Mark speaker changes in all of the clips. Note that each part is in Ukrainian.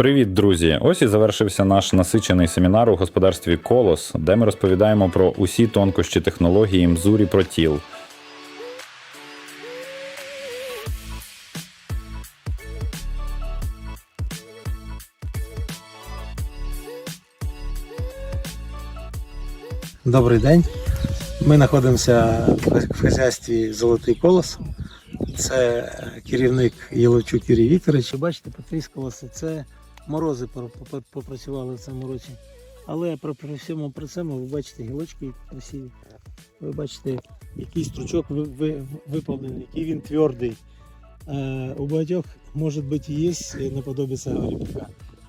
Speaker 1: Привіт, друзі! Ось і завершився наш насичений семінар у господарстві Колос, де ми розповідаємо про усі тонкощі технології Мзурі Протіл.
Speaker 2: Добрий день. Ми знаходимося в хазяйстві Золотий колос. Це керівник Єловчук Юрій Вікторович. Ви бачите, потріскалося. Це морози попрацювали в цьому році. Але при, всьому при цьому ви бачите гілочки красиві. Ви бачите, який стручок ви, ви, виповнений, який він твердий. Е, у багатьох, може бути, є наподобі цього ріпака.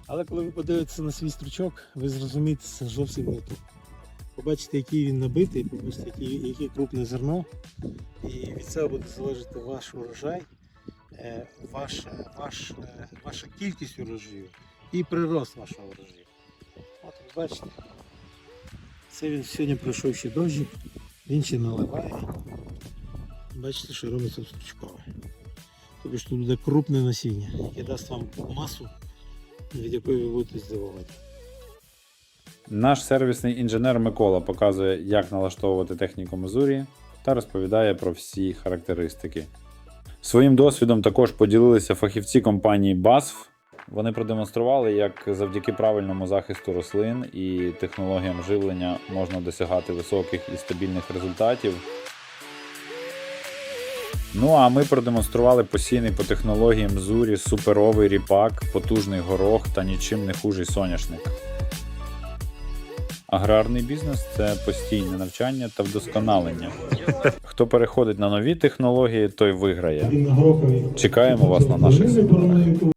Speaker 2: Але коли ви подивитеся на свій стручок, ви зрозумієте, це зовсім не то. Побачите, який він набитий, побачите, яке крупне зерно. І від цього буде залежати ваш урожай, ваш, ваш, е, ваша кількість урожаю і прирост вашого урожаю. От бачите, це він сьогодні пройшов ще дощик, він ще наливає. Бачите, що робиться стручкове. Тобто тут буде крупне насіння, яке дасть вам масу, від якої ви будете здивовані.
Speaker 1: Наш сервісний інженер Микола показує, як налаштовувати техніку Мзурі та розповідає про всі характеристики. Своїм досвідом також поділилися фахівці компанії BASF. Вони продемонстрували, як завдяки правильному захисту рослин і технологіям живлення можна досягати високих і стабільних результатів. Ну а ми продемонстрували посійний по технології Мзурі суперовий ріпак, потужний горох та нічим не хужий соняшник. Аграрний бізнес це постійне навчання та вдосконалення. Хто переходить на нові технології, той виграє. Чекаємо вас на наших.